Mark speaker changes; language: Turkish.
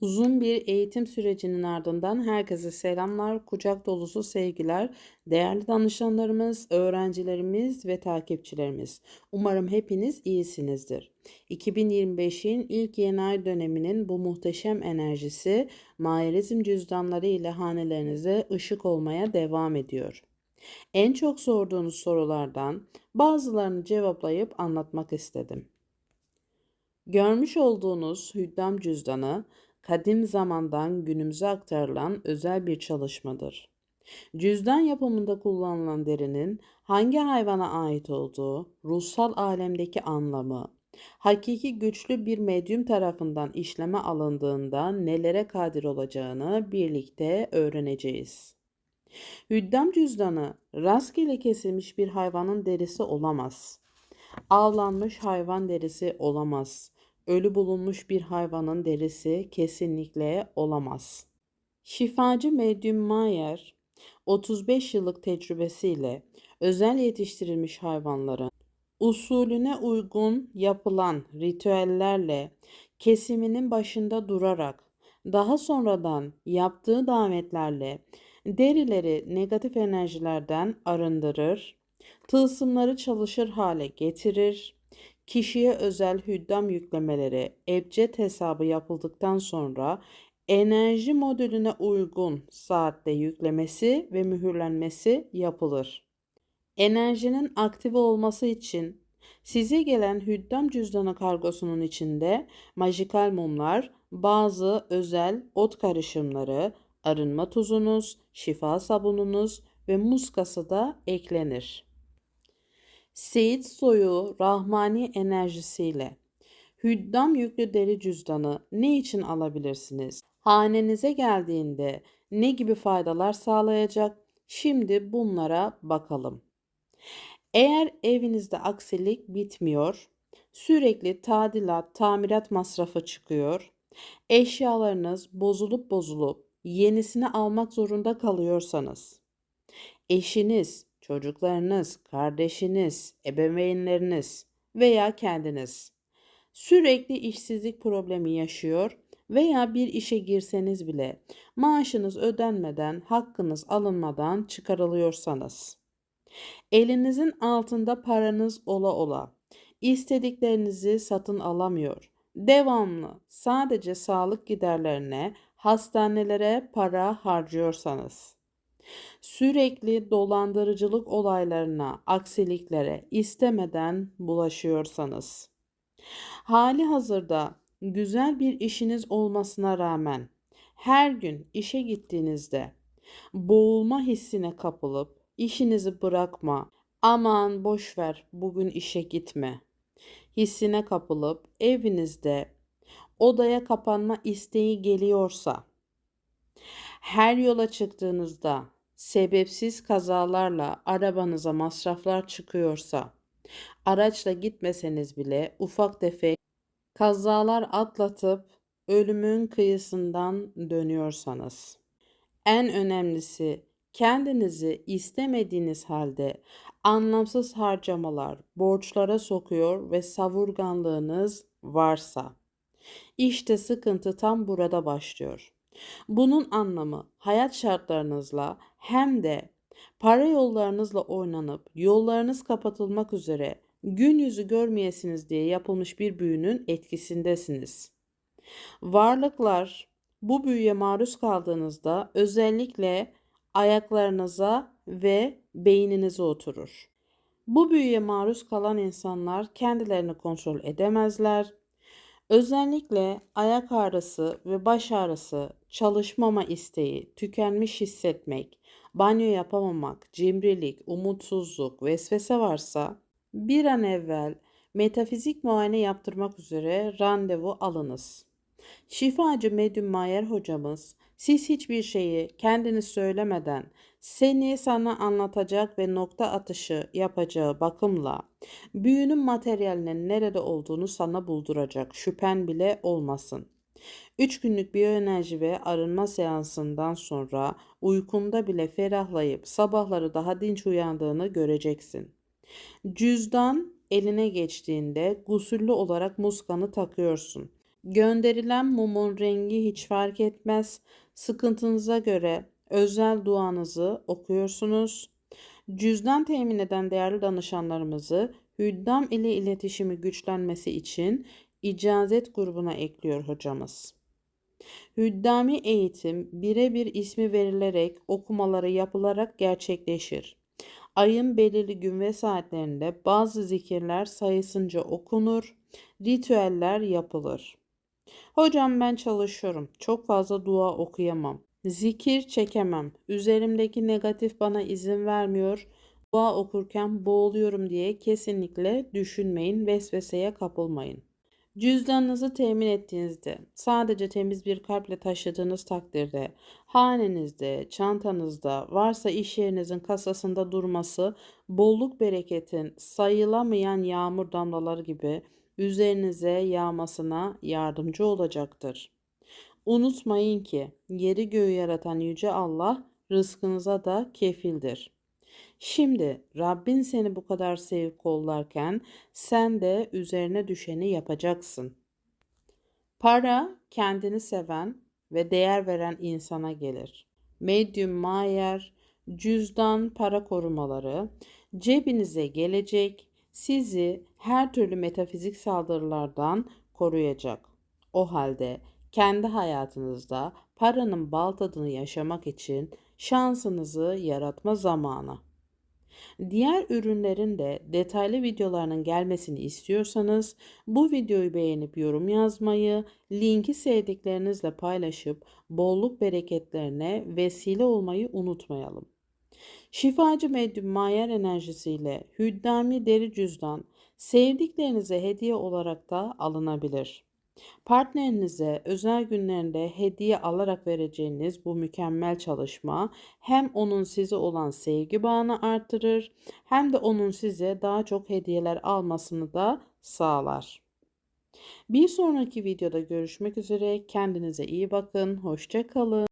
Speaker 1: Uzun bir eğitim sürecinin ardından herkese selamlar, kucak dolusu sevgiler, değerli danışanlarımız, öğrencilerimiz ve takipçilerimiz. Umarım hepiniz iyisinizdir. 2025'in ilk yeni ay döneminin bu muhteşem enerjisi Mayerizm cüzdanları ile hanelerinize ışık olmaya devam ediyor. En çok sorduğunuz sorulardan bazılarını cevaplayıp anlatmak istedim. Görmüş olduğunuz hüddam cüzdanı kadim zamandan günümüze aktarılan özel bir çalışmadır. Cüzdan yapımında kullanılan derinin hangi hayvana ait olduğu, ruhsal alemdeki anlamı, hakiki güçlü bir medyum tarafından işleme alındığında nelere kadir olacağını birlikte öğreneceğiz. Hüddam cüzdanı rastgele kesilmiş bir hayvanın derisi olamaz. Avlanmış hayvan derisi olamaz ölü bulunmuş bir hayvanın derisi kesinlikle olamaz. Şifacı Medyum Mayer 35 yıllık tecrübesiyle özel yetiştirilmiş hayvanların usulüne uygun yapılan ritüellerle kesiminin başında durarak daha sonradan yaptığı davetlerle derileri negatif enerjilerden arındırır, tılsımları çalışır hale getirir, kişiye özel hüddam yüklemeleri ebced hesabı yapıldıktan sonra enerji modülüne uygun saatte yüklemesi ve mühürlenmesi yapılır. Enerjinin aktive olması için size gelen hüddam cüzdanı kargosunun içinde majikal mumlar, bazı özel ot karışımları, arınma tuzunuz, şifa sabununuz ve muskası da eklenir. Seyit soyu rahmani enerjisiyle hüddam yüklü deri cüzdanı ne için alabilirsiniz? Hanenize geldiğinde ne gibi faydalar sağlayacak? Şimdi bunlara bakalım. Eğer evinizde aksilik bitmiyor, sürekli tadilat, tamirat masrafı çıkıyor, eşyalarınız bozulup bozulup yenisini almak zorunda kalıyorsanız, eşiniz, çocuklarınız, kardeşiniz, ebeveynleriniz veya kendiniz. Sürekli işsizlik problemi yaşıyor veya bir işe girseniz bile maaşınız ödenmeden, hakkınız alınmadan çıkarılıyorsanız, elinizin altında paranız ola ola, istediklerinizi satın alamıyor, devamlı sadece sağlık giderlerine, hastanelere para harcıyorsanız, sürekli dolandırıcılık olaylarına, aksiliklere istemeden bulaşıyorsanız, hali hazırda güzel bir işiniz olmasına rağmen her gün işe gittiğinizde boğulma hissine kapılıp işinizi bırakma, aman boş ver bugün işe gitme hissine kapılıp evinizde odaya kapanma isteği geliyorsa her yola çıktığınızda sebepsiz kazalarla arabanıza masraflar çıkıyorsa, araçla gitmeseniz bile ufak tefek kazalar atlatıp ölümün kıyısından dönüyorsanız, en önemlisi kendinizi istemediğiniz halde anlamsız harcamalar, borçlara sokuyor ve savurganlığınız varsa, işte sıkıntı tam burada başlıyor. Bunun anlamı hayat şartlarınızla hem de para yollarınızla oynanıp yollarınız kapatılmak üzere gün yüzü görmeyesiniz diye yapılmış bir büyünün etkisindesiniz. Varlıklar bu büyüye maruz kaldığınızda özellikle ayaklarınıza ve beyninize oturur. Bu büyüye maruz kalan insanlar kendilerini kontrol edemezler. Özellikle ayak ağrısı ve baş ağrısı çalışmama isteği, tükenmiş hissetmek, banyo yapamamak, cimrilik, umutsuzluk, vesvese varsa bir an evvel metafizik muayene yaptırmak üzere randevu alınız. Şifacı Medyum Mayer hocamız siz hiçbir şeyi kendiniz söylemeden seni sana anlatacak ve nokta atışı yapacağı bakımla büyünün materyalinin nerede olduğunu sana bulduracak şüphen bile olmasın. 3 günlük biyoenerji ve arınma seansından sonra uykunda bile ferahlayıp sabahları daha dinç uyandığını göreceksin. Cüzdan eline geçtiğinde gusüllü olarak muskanı takıyorsun. Gönderilen mumun rengi hiç fark etmez. Sıkıntınıza göre özel duanızı okuyorsunuz. Cüzdan temin eden değerli danışanlarımızı Hüddam ile iletişimi güçlenmesi için icazet grubuna ekliyor hocamız. Hüddami eğitim birebir ismi verilerek okumaları yapılarak gerçekleşir. Ayın belirli gün ve saatlerinde bazı zikirler sayısınca okunur, ritüeller yapılır. Hocam ben çalışıyorum. Çok fazla dua okuyamam. Zikir çekemem. Üzerimdeki negatif bana izin vermiyor. Dua okurken boğuluyorum diye kesinlikle düşünmeyin, vesveseye kapılmayın. Cüzdanınızı temin ettiğinizde, sadece temiz bir kalple taşıdığınız takdirde, hanenizde, çantanızda, varsa iş yerinizin kasasında durması, bolluk bereketin sayılamayan yağmur damlaları gibi üzerinize yağmasına yardımcı olacaktır. Unutmayın ki yeri göğü yaratan yüce Allah rızkınıza da kefildir. Şimdi Rabbin seni bu kadar sevip kollarken sen de üzerine düşeni yapacaksın. Para kendini seven ve değer veren insana gelir. Medium Mayer, cüzdan para korumaları cebinize gelecek, sizi her türlü metafizik saldırılardan koruyacak. O halde kendi hayatınızda paranın bal tadını yaşamak için şansınızı yaratma zamanı. Diğer ürünlerin de detaylı videolarının gelmesini istiyorsanız bu videoyu beğenip yorum yazmayı, linki sevdiklerinizle paylaşıp bolluk bereketlerine vesile olmayı unutmayalım. Şifacı medyum mayer enerjisiyle hüddami deri cüzdan sevdiklerinize hediye olarak da alınabilir. Partnerinize özel günlerinde hediye alarak vereceğiniz bu mükemmel çalışma hem onun size olan sevgi bağını artırır hem de onun size daha çok hediyeler almasını da sağlar. Bir sonraki videoda görüşmek üzere. Kendinize iyi bakın. Hoşça kalın.